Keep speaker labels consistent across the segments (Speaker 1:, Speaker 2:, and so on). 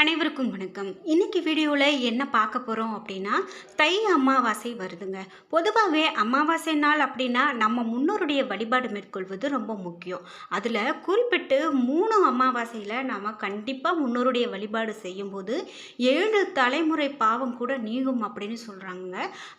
Speaker 1: அனைவருக்கும் வணக்கம். இன்றைக்கி வீடியோவில் என்ன பார்க்க போகிறோம் அப்படின்னா தை அமாவாசை வருதுங்க. பொதுவாகவே அமாவாசை நாள் அப்படின்னா நம்ம முன்னோருடைய வழிபாடு மேற்கொள்வது ரொம்ப முக்கியம். அதில் குறிப்பிட்டு மூணு அமாவாசையில் நாம் கண்டிப்பாக முன்னோருடைய வழிபாடு செய்யும்போது ஏழு தலைமுறை பாவம் கூட நீங்கும் அப்படின்னு சொல்கிறாங்க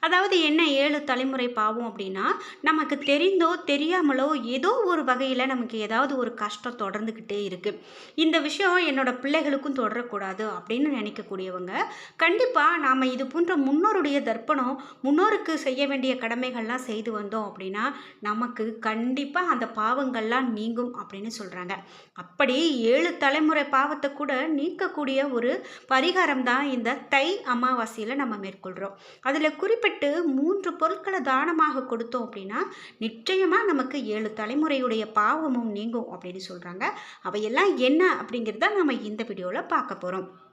Speaker 1: அதாவது என்ன ஏழு தலைமுறை பாவம் அப்படின்னா நமக்கு தெரிந்தோ தெரியாமலோ ஏதோ ஒரு வகையில் நமக்கு ஏதாவது ஒரு கஷ்டம் தொடர்ந்துக்கிட்டே இருக்குது இந்த விஷயம் என்னோடய பிள்ளைகளுக்கும் தொடரக்கூடாது. அப்படின்னு நினைக்கக்கூடியவங்க கண்டிப்பாக நாம் இது போன்ற முன்னோருடைய தர்ப்பணம் முன்னோருக்கு செய்ய வேண்டிய கடமைகள்லாம் செய்து வந்தோம் அப்படின்னா நமக்கு கண்டிப்பாக அந்த பாவங்கள்லாம் நீங்கும் அப்படின்னு சொல்கிறாங்க அப்படி ஏழு தலைமுறை பாவத்தை கூட நீக்கக்கூடிய ஒரு பரிகாரம் தான் இந்த தை அமாவாசையில் நம்ம மேற்கொள்கிறோம் அதில் குறிப்பிட்டு மூன்று பொருட்களை தானமாக கொடுத்தோம் அப்படின்னா நிச்சயமாக நமக்கு ஏழு தலைமுறையுடைய பாவமும் நீங்கும் அப்படின்னு சொல்கிறாங்க அவையெல்லாம் என்ன அப்படிங்கிறத நம்ம இந்த வீடியோவில் பார்க்க போகிறோம் வரும்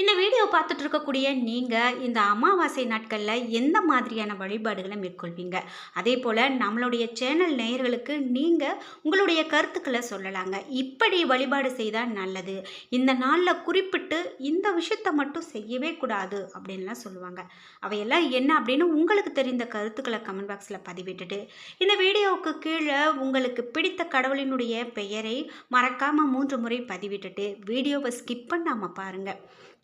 Speaker 1: இந்த வீடியோ பார்த்துட்டு இருக்கக்கூடிய நீங்கள் இந்த அமாவாசை நாட்களில் எந்த மாதிரியான வழிபாடுகளை மேற்கொள்வீங்க? அதே போல் நம்மளுடைய சேனல் நேயர்களுக்கு நீங்கள் உங்களுடைய கருத்துக்களை சொல்லலாங்க. இப்படி வழிபாடு செய்தால் நல்லது. இந்த நாளில் குறிப்பிட்டு இந்த விஷயத்தை மட்டும் செய்யவே கூடாது அப்படின்லாம் சொல்லுவாங்க. அவையெல்லாம் என்ன அப்படின்னு உங்களுக்கு தெரிந்த கருத்துக்களை கமெண்ட் பாக்ஸில் பதிவிட்டுட்டு இந்த வீடியோவுக்கு கீழே உங்களுக்கு பிடித்த கடவுளினுடைய பெயரை மறக்காமல் மூன்று முறை பதிவிட்டுட்டு வீடியோவை ஸ்கிப் பண்ணாமல் பாருங்கள்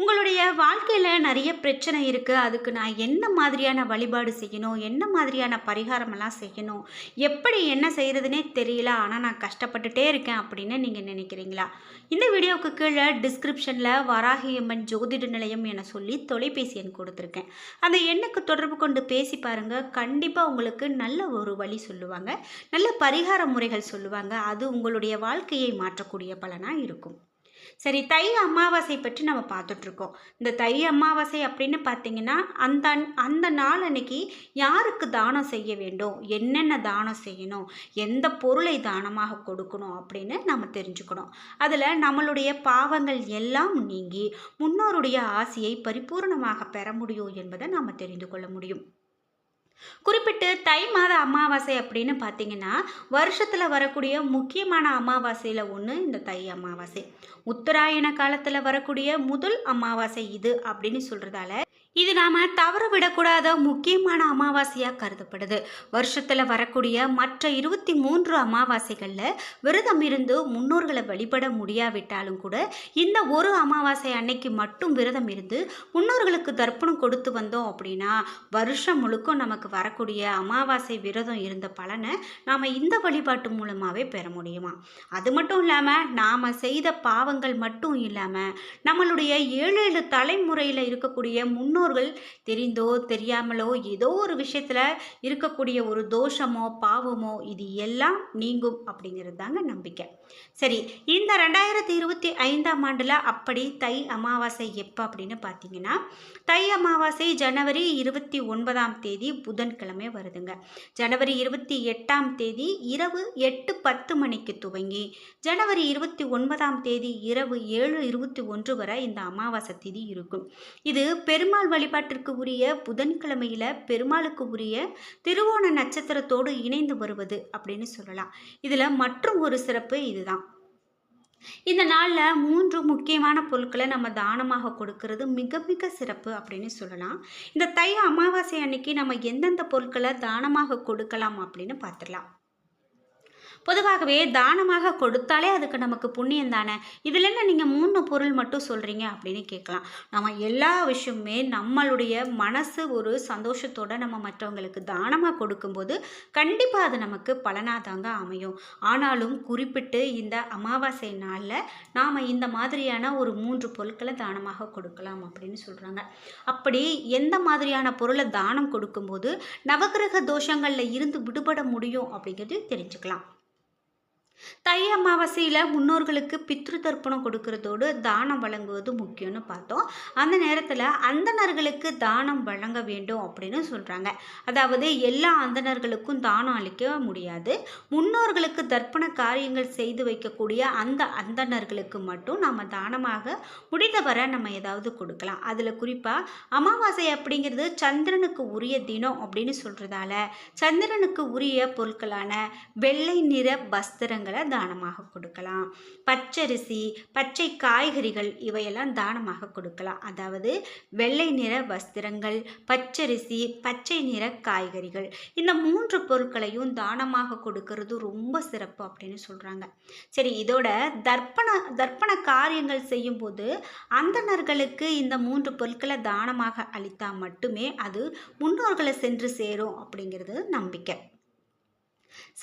Speaker 1: உங்களுடைய வாழ்க்கையில் நிறைய பிரச்சனை இருக்குது அதுக்கு நான் என்ன மாதிரியான வழிபாடு செய்யணும்? என்ன மாதிரியான பரிகாரமெல்லாம் செய்யணும்? எப்படி என்ன செய்கிறதுனே தெரியல. ஆனால் நான் கஷ்டப்பட்டுட்டே இருக்கேன் அப்படின்னு நீங்கள் நினைக்கிறீங்களா? இந்த வீடியோவுக்கு கீழே டிஸ்கிரிப்ஷனில் வராகியம்மன் ஜோதிட நிலையம் என சொல்லி தொலைபேசி எண் கொடுத்துருக்கேன். அந்த எண்ணுக்கு தொடர்பு கொண்டு பேசி பாருங்கள் கண்டிப்பாக உங்களுக்கு நல்ல ஒரு வழி சொல்லுவாங்க. நல்ல பரிகார முறைகள் சொல்லுவாங்க. அது உங்களுடைய வாழ்க்கையை மாற்றக்கூடிய பலனாக இருக்கும். சரி தை அமாவாசை பற்றி நம்ம பார்த்துட்ருக்கோம். இந்த தை அமாவாசை அப்படின்னு பார்த்தீங்கன்னா அந்த அந்த நாள் அன்னைக்கு யாருக்கு தானம் செய்ய வேண்டும்? என்னென்ன தானம் செய்யணும்? எந்த பொருளை தானமாக கொடுக்கணும்? அப்படின்னு நம்ம தெரிஞ்சுக்கணும். அதில் நம்மளுடைய பாவங்கள் எல்லாம் நீங்கி முன்னோருடைய ஆசையை பரிபூர்ணமாக பெற முடியும் என்பதை நாம் தெரிந்து கொள்ள முடியும். குறிப்பிட்டு தை மாத அமாவாசை அப்படின்னு பார்த்தீங்கன்னா வருஷத்தில் வரக்கூடிய முக்கியமான அமாவாசையில் ஒன்று இந்த தை அமாவாசை. உத்தராயண காலத்தில் வரக்கூடிய முதல் அமாவாசை இது அப்படின்னு சொல்கிறதால இது நாம் தவற விடக்கூடாத முக்கியமான அமாவாசையாக கருதப்படுது. வருஷத்தில் வரக்கூடிய மற்ற இருபத்தி மூன்று அமாவாசைகளில் விரதம் இருந்து முன்னோர்களை வழிபட முடியாவிட்டாலும் கூட இந்த ஒரு அமாவாசை அன்னைக்கு மட்டும் விரதம் இருந்து முன்னோர்களுக்கு தர்ப்பணம் கொடுத்து வந்தோம் அப்படின்னா வருஷம் முழுக்க நமக்கு வரக்கூடிய அமாவாசை விரதம் இருந்த பலனை நாம் இந்த வழிபாட்டு மூலமாகவே பெற முடியுமா? அது மட்டும் இல்லாமல் நாம் செய்த பாவங்கள் மட்டும் இல்லாமல் நம்மளுடைய ஏழு ஏழு தலைமுறையில் இருக்கக்கூடிய முன்னோர்கள் தெரிந்தோ தெரியாமலோ ஏதோ ஒரு விஷயத்தில் இருக்கக்கூடிய ஒரு தோஷமோ பாவமோ இது எல்லாம் நீங்கும் அப்படிங்கிறது தாங்க நம்பிக்கை. சரி இந்த ரெண்டாயிரத்தி இருபத்தி ஐந்தாம் ஆண்டில் அப்படி தை அமாவாசை எப்போ அப்படின்னு பார்த்தீங்கன்னா தை அமாவாசை ஜனவரி இருபத்தி ஒன்பதாம் தேதி புதன்கிழமை வருதுங்க. ஜனவரி இருபத்தி எட்டாம் தேதி இரவு எட்டு பத்து மணிக்கு துவங்கி ஜனவரி இருபத்தி ஒன்பதாம் தேதி இரவு ஏழு இருபத்தி ஒன்று வரை இந்த அமாவாசை திதி இருக்கும். இது பெருமாள் வழிபாட்டிற்கு உரிய புதன்கிழமையில் பெருமாளுக்கு உரிய திருவோண நட்சத்திரத்தோடு இணைந்து வருவது அப்படின்னு சொல்லலாம். இதில் மற்றும் ஒரு சிறப்பு இதுதான். இந்த நாளில் மூன்று முக்கியமான பொருட்களை நம்ம தானமாக கொடுக்கறது மிக மிக சிறப்பு அப்படின்னு சொல்லலாம். இந்த தை அமாவாசை அன்னைக்கு நம்ம எந்தெந்த பொருட்களை தானமாக கொடுக்கலாம் அப்படின்னு பார்த்துடலாம். பொதுவாகவே தானமாக கொடுத்தாலே அதுக்கு நமக்கு புண்ணியம் தானே? இதில் என்ன நீங்கள் மூணு பொருள் மட்டும் சொல்கிறீங்க அப்படின்னு கேட்கலாம். நம்ம எல்லா விஷயமுமே நம்மளுடைய மனசு ஒரு சந்தோஷத்தோடு நம்ம மற்றவங்களுக்கு தானமாக கொடுக்கும்போது கண்டிப்பாக அது நமக்கு பலனாக தாங்க அமையும். ஆனாலும் குறிப்பிட்டு இந்த அமாவாசை நாளில் நாம் இந்த மாதிரியான ஒரு மூன்று பொருட்களை தானமாக கொடுக்கலாம் அப்படின்னு சொல்கிறாங்க அப்படி எந்த மாதிரியான பொருளை தானம் கொடுக்கும்போது நவகிரக தோஷங்களில் இருந்து விடுபட முடியும் அப்படிங்கிறது தெரிஞ்சுக்கலாம். தை அமாவாசையில் முன்னோர்களுக்கு பித்ரு தர்ப்பணம் கொடுக்கறதோடு தானம் வழங்குவது முக்கியம்னு பார்த்தோம். அந்த நேரத்தில் அந்தணர்களுக்கு தானம் வழங்க வேண்டும் அப்படின்னு சொல்கிறாங்க அதாவது எல்லா அந்தணர்களுக்கும் தானம் அளிக்க முடியாது. முன்னோர்களுக்கு தர்ப்பண காரியங்கள் செய்து வைக்கக்கூடிய அந்த அந்தணர்களுக்கு மட்டும் நம்ம தானமாக முடிந்தவரை நம்ம ஏதாவது கொடுக்கலாம். அதில் குறிப்பாக அமாவாசை அப்படிங்கிறது சந்திரனுக்கு உரிய தினம் அப்படின்னு சொல்கிறதால சந்திரனுக்கு உரிய பொருட்களான வெள்ளை நிற வஸ்திரங்கள் தானமாக கொடுக்கலாம். பச்சரிசி பச்சை காய்கறிகள் இவையெல்லாம் தானமாக கொடுக்கலாம். அதாவது வெள்ளை நிற வஸ்திரங்கள் பச்சரிசி பச்சை நிற காய்கறிகள். இந்த மூன்று பொருட்களையும் தானமாக கொடுக்கறது ரொம்ப சிறப்பு அப்படின்னு சொல்கிறாங்க சரி இதோட தர்ப்பண தர்ப்பண காரியங்கள் செய்யும்போது அந்தணர்களுக்கு இந்த மூன்று பொருட்களை தானமாக அளித்தால் மட்டுமே அது முன்னோர்களை சென்று சேரும் அப்படிங்கிறது நம்பிக்கை.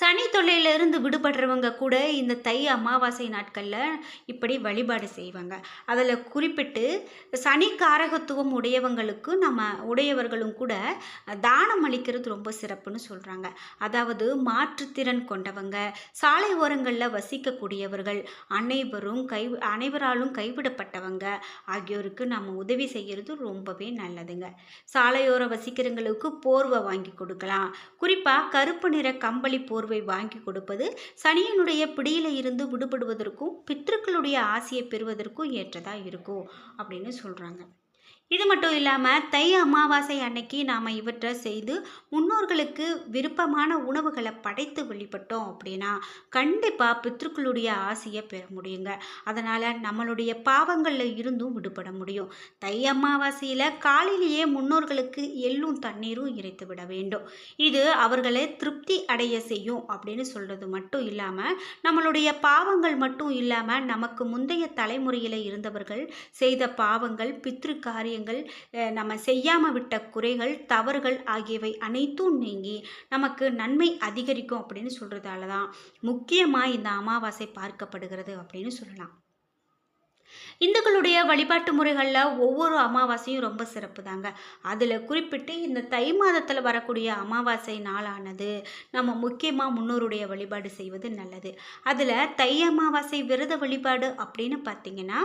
Speaker 1: சனி தொல்லையிலிருந்து விடுபடுறவங்க கூட இந்த தை அமாவாசை நாட்களில் இப்படி வழிபாடு செய்வாங்க. அதில் குறிப்பிட்டு சனி காரகத்துவம் உடையவங்களுக்கு நம்ம உடையவர்களும் கூட தானம் அளிக்கிறது ரொம்ப சிறப்புன்னு சொல்கிறாங்க அதாவது மாற்றுத்திறன் கொண்டவங்க சாலை ஓரங்களில் வசிக்கக்கூடியவர்கள் அனைவரும் கை அனைவராலும் கைவிடப்பட்டவங்க ஆகியோருக்கு நம்ம உதவி செய்கிறது ரொம்பவே நல்லதுங்க. சாலையோரம் வசிக்கிறவங்களுக்கு போர்வை வாங்கி கொடுக்கலாம். குறிப்பாக கருப்பு நிற கம்பளி போர்வை வாங்கி கொடுப்பது சனியனுடைய பிடியில் இருந்து விடுபடுவதற்கும் பித்திருக்களுடைய ஆசையை பெறுவதற்கும் ஏற்றதாக இருக்கும் அப்படின்னு சொல்கிறாங்க இது மட்டும் இல்லாமல் தை அமாவாசை அன்னைக்கு நாம் இவற்றை செய்து முன்னோர்களுக்கு விருப்பமான உணவுகளை படைத்து வழிபட்டோம் அப்படின்னா கண்டிப்பாக பித்ருக்களுடைய ஆசையை பெற முடியுங்க. அதனால் நம்மளுடைய பாவங்களில் இருந்தும் விடுபட முடியும். தை அமாவாசையில் காலையிலேயே முன்னோர்களுக்கு எள்ளும் தண்ணீரும் இறைத்து விட வேண்டும். இது அவர்களை திருப்தி அடைய செய்யும் அப்படின்னு சொல்கிறது மட்டும் இல்லாமல் நம்மளுடைய பாவங்கள் மட்டும் இல்லாமல் நமக்கு முந்தைய தலைமுறையில் இருந்தவர்கள் செய்த பாவங்கள் பித்ரு காரியங்கள் நம்ம செய்யாமல் விட்ட குறைகள் தவறுகள் ஆகியவை அனைத்தும் நீங்கி நமக்கு நன்மை அதிகரிக்கும் அப்படின்னு சொல்கிறதால தான் முக்கியமாக இந்த அமாவாசை பார்க்கப்படுகிறது அப்படின்னு சொல்லலாம். இந்துக்களுடைய வழிபாட்டு முறைகளில் ஒவ்வொரு அமாவாசையும் ரொம்ப சிறப்பு தாங்க அதில் குறிப்பிட்டு இந்த தை மாதத்தில் வரக்கூடிய அமாவாசை நாளானது நம்ம முக்கியமாக முன்னோருடைய வழிபாடு செய்வது நல்லது. அதில் தை அமாவாசை விரத வழிபாடு அப்படின்னு பார்த்தீங்கன்னா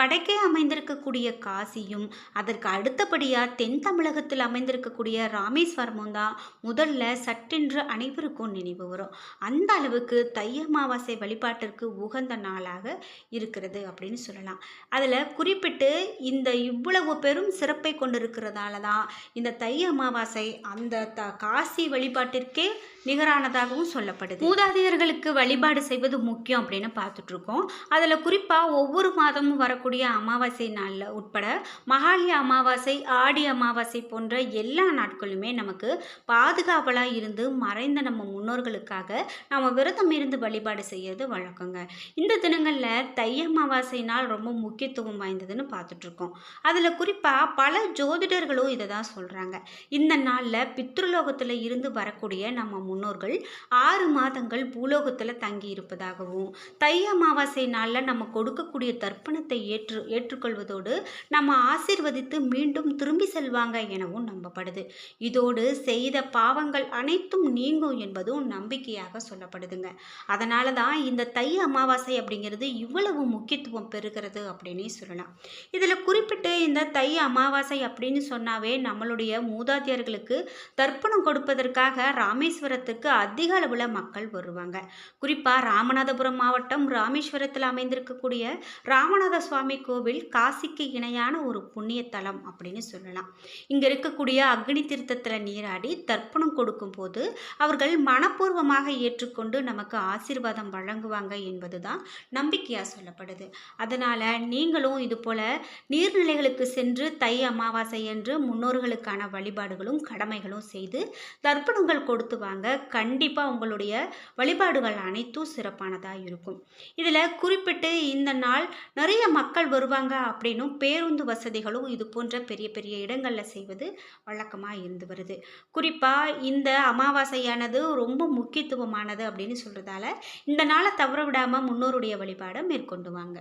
Speaker 1: வடக்கே அமைந்திருக்கக்கூடிய காசியும் அதற்கு அடுத்தபடியாக தென் தமிழகத்தில் அமைந்திருக்கக்கூடிய ராமேஸ்வரமும் தான் முதல்ல சட்டென்று அனைவருக்கும் நினைவு வரும். அந்த அளவுக்கு தை அமாவாசை வழிபாட்டிற்கு உகந்த நாளாக இருக்கிறது அப்படின்னு சொல்லலாம். அதில் குறிப்பிட்டு இந்த இவ்வளவு பெரும் சிறப்பை கொண்டிருக்கிறதால தான் இந்த தை அமாவாசை அந்த த காசி வழிபாட்டிற்கே நிகரானதாகவும் சொல்லப்படுது. மூதாதையர்களுக்கு வழிபாடு செய்வது முக்கியம் அப்படின்னு பார்த்துட்ருக்கோம். அதில் குறிப்பாக ஒவ்வொரு மாதமும் வரக்கூடிய அமாவாசை நாளில் உட்பட மகாலி அமாவாசை ஆடி அமாவாசை போன்ற எல்லா நாட்களுமே நமக்கு பாதுகாவலாக இருந்து மறைந்த நம்ம முன்னோர்களுக்காக நம்ம விரதம் இருந்து வழிபாடு செய்யறது வழக்கங்க. இந்த தினங்களில் தை அமாவாசை நாள் ரொம்ப முக்கியத்துவம் வாய்ந்ததுன்னு பார்த்துட்ருக்கோம். அதில் குறிப்பாக பல ஜோதிடர்களும் இதை தான் சொல்கிறாங்க இந்த நாளில் பித்ருலோகத்தில் இருந்து வரக்கூடிய நம்ம முன்னோர்கள் ஆறு மாதங்கள் பூலோகத்தில் தங்கி இருப்பதாகவும் தை அமாவாசை நாளில் நம்ம கொடுக்கக்கூடிய தர்ப்பணத்தை ஏற்று ஏற்றுக்கொள்வதோடு நம்ம ஆசிர்வதித்து மீண்டும் திரும்பி செல்வாங்க எனவும் நம்பப்படுது. இதோடு செய்த பாவங்கள் அனைத்தும் நீங்கும் என்பதும் நம்பிக்கையாக சொல்லப்படுதுங்க. அதனால தான் இந்த தை அமாவாசை அப்படிங்கிறது இவ்வளவு முக்கியத்துவம் பெறுகிறது அப்படின்னே சொல்லலாம். இதில் குறிப்பிட்டு இந்த தை அமாவாசை அப்படின்னு சொன்னாவே நம்மளுடைய மூதாதையர்களுக்கு தர்ப்பணம் கொடுப்பதற்காக மாவட்டத்துக்கு அதிக அளவில் மக்கள் வருவாங்க. குறிப்பாக ராமநாதபுரம் மாவட்டம் ராமேஸ்வரத்தில் அமைந்திருக்கக்கூடிய ராமநாத சுவாமி கோவில் காசிக்கு இணையான ஒரு புண்ணிய தலம் அப்படின்னு சொல்லலாம். இங்கே இருக்கக்கூடிய அக்னி தீர்த்தத்தில் நீராடி தர்ப்பணம் கொடுக்கும்போது அவர்கள் மனப்பூர்வமாக ஏற்றுக்கொண்டு நமக்கு ஆசீர்வாதம் வழங்குவாங்க என்பதுதான் நம்பிக்கையாக சொல்லப்படுது. அதனால் நீங்களும் இதுபோல் நீர்நிலைகளுக்கு சென்று தை அமாவாசை என்று முன்னோர்களுக்கான வழிபாடுகளும் கடமைகளும் செய்து தர்ப்பணங்கள் கொடுத்து வாங்க கண்டிப்பாக உங்களுடைய வழிபாடுகள் அனைத்தும் சிறப்பானதாக இருக்கும். இதில் குறிப்பிட்டு இந்த நாள் நிறைய மக்கள் வருவாங்க அப்படின்னும் பேருந்து வசதிகளும் இது போன்ற பெரிய பெரிய இடங்களில் செய்வது வழக்கமாக இருந்து வருது. குறிப்பாக இந்த அமாவாசையானது ரொம்ப முக்கியத்துவமானது அப்படின்னு சொல்கிறதால இந்த நாளை தவற விடாமல் முன்னோருடைய வழிபாடை மேற்கொண்டு வாங்க.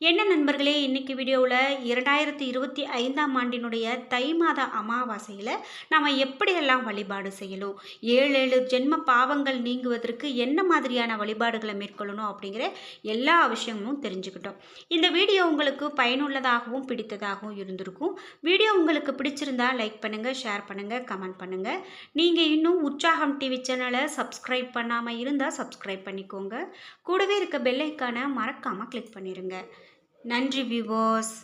Speaker 1: என்ன நண்பர்களே இன்னைக்கு வீடியோவில் இரண்டாயிரத்தி இருபத்தி ஐந்தாம் ஆண்டினுடைய தை மாத அமாவாசையில் நாம் எப்படியெல்லாம் வழிபாடு செய்யணும்? ஏழு ஏழு ஜென்ம பாவங்கள் நீங்குவதற்கு என்ன மாதிரியான வழிபாடுகளை மேற்கொள்ளணும் அப்படிங்கிற எல்லா விஷயமும் தெரிஞ்சுக்கிட்டோம். இந்த வீடியோ உங்களுக்கு பயனுள்ளதாகவும் பிடித்ததாகவும் இருந்திருக்கும். வீடியோ உங்களுக்கு பிடிச்சிருந்தா லைக் பண்ணுங்கள் ஷேர் பண்ணுங்கள் கமெண்ட் பண்ணுங்கள் நீங்கள் இன்னும் உற்சாகம் டிவி சேனலை சப்ஸ்கிரைப் பண்ணாமல் இருந்தால் சப்ஸ்கிரைப் பண்ணிக்கோங்க. கூடவே இருக்க பெல்லைக்கான மறக்காமல் கிளிக் பண்ணிடுங்க நன்றி விவோஸ்